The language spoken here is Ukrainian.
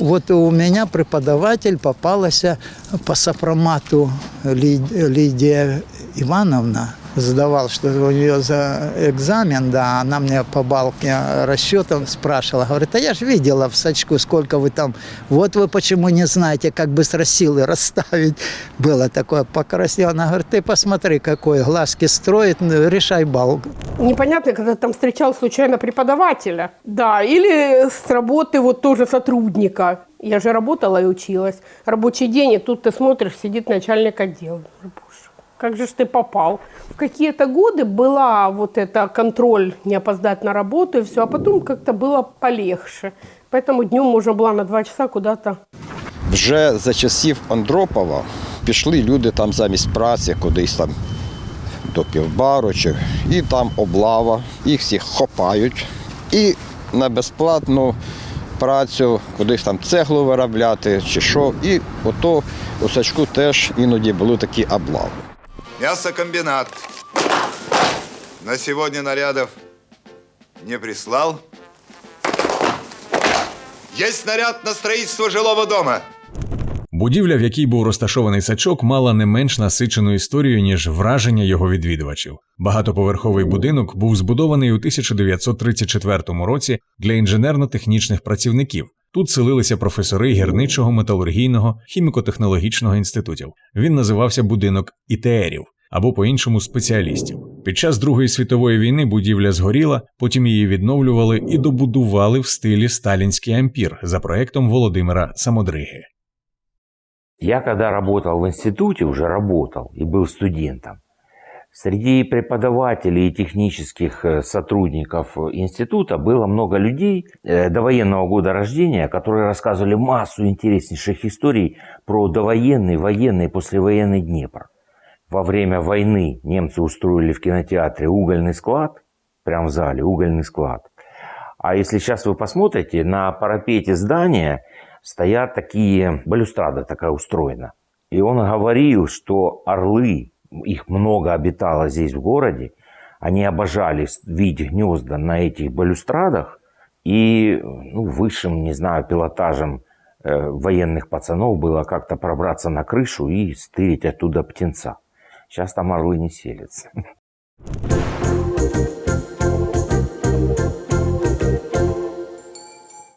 Вот у меня преподаватель попалась по сопромату Ли- Лидия Ивановна. Сдавал, что у нее за экзамен, да, она мне по балке расчетом спрашивала, говорит, а я же видела в сачку, сколько вы там, вот вы почему не знаете, как быстро силы расставить. Было такое, покраснела, она говорит, ты посмотри, какой глазки строит, ну, решай бал. Непонятно, когда там встречал случайно преподавателя. Да, или с работы вот тоже сотрудника. Я же работала и училась. Рабочий день, и тут ты смотришь, сидит начальник отдела. Боже, как же ж ты попал? В какие-то годы была вот это контроль, не опоздать на работу и все, а потом как-то было полегче. Поэтому днем можно было на два часа куда-то Вже за часів Андропова пішли люди там замість праці, кудись там до півбару, чи, і там облава, їх всіх хопають. І на безплатну працю кудись там цеглу виробляти чи що. І ото у сачку теж іноді були такі облави. Мясокомбинат. На сегодня нарядов не прислал. Есть снаряд на строительство жилого дома. Будівля, в якій був розташований сачок, мала не менш насичену історію, ніж враження його відвідувачів. Багатоповерховий будинок був збудований у 1934 році для інженерно-технічних працівників. Тут селилися професори гірничого, металургійного, хіміко-технологічного інститутів. Він називався будинок ІТРів або по-іншому спеціалістів. Під час Другої світової війни будівля згоріла, потім її відновлювали і добудували в стилі сталінський ампір за проектом Володимира Самодриги. Я когда работал в институте, уже работал и был студентом, среди преподавателей и технических э, сотрудников института было много людей э, довоенного года рождения, которые рассказывали массу интереснейших историй про довоенный, военный послевоенный Днепр. Во время войны немцы устроили в кинотеатре угольный склад, прямо в зале угольный склад. А если сейчас вы посмотрите, на парапете здания стоят такие, балюстрада такая устроена. И он говорил, что орлы, их много обитало здесь в городе, они обожали видеть гнезда на этих балюстрадах, и ну, высшим, не знаю, пилотажем э, военных пацанов было как-то пробраться на крышу и стырить оттуда птенца. Сейчас там орлы не селятся.